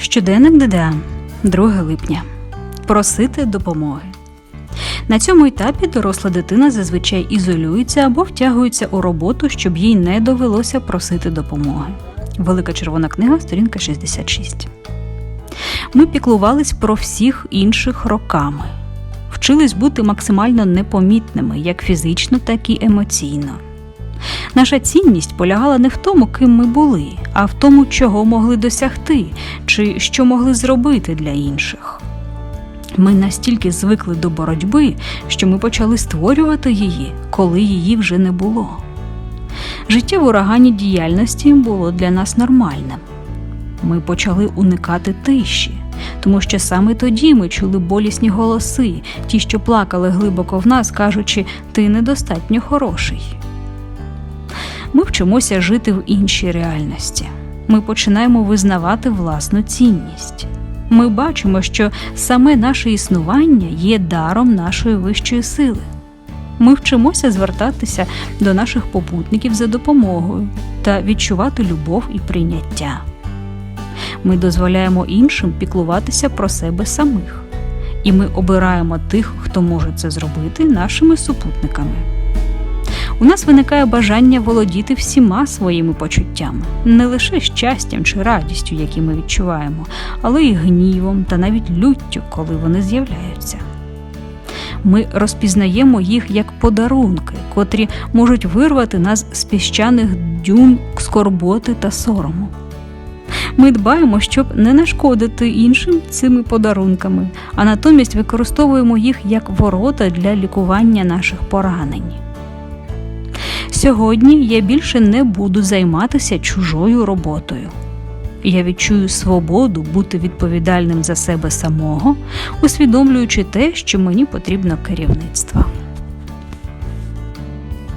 Щоденник ДДА, 2 липня. Просити допомоги. На цьому етапі доросла дитина зазвичай ізолюється або втягується у роботу, щоб їй не довелося просити допомоги. Велика червона книга, сторінка 66. Ми піклувались про всіх інших роками, вчились бути максимально непомітними, як фізично, так і емоційно. Наша цінність полягала не в тому, ким ми були, а в тому, чого могли досягти, чи що могли зробити для інших. Ми настільки звикли до боротьби, що ми почали створювати її, коли її вже не було. Життя в урагані діяльності було для нас нормальним. Ми почали уникати тиші, тому що саме тоді ми чули болісні голоси, ті, що плакали глибоко в нас, кажучи, ти недостатньо хороший. Ми вчимося жити в іншій реальності. Ми починаємо визнавати власну цінність. Ми бачимо, що саме наше існування є даром нашої вищої сили. Ми вчимося звертатися до наших попутників за допомогою та відчувати любов і прийняття. Ми дозволяємо іншим піклуватися про себе самих, і ми обираємо тих, хто може це зробити, нашими супутниками. У нас виникає бажання володіти всіма своїми почуттями, не лише щастям чи радістю, які ми відчуваємо, але й гнівом та навіть люттю, коли вони з'являються. Ми розпізнаємо їх як подарунки, котрі можуть вирвати нас з піщаних дюн скорботи та сорому. Ми дбаємо, щоб не нашкодити іншим цими подарунками, а натомість використовуємо їх як ворота для лікування наших поранень. Сьогодні я більше не буду займатися чужою роботою. Я відчую свободу бути відповідальним за себе самого, усвідомлюючи те, що мені потрібно керівництво.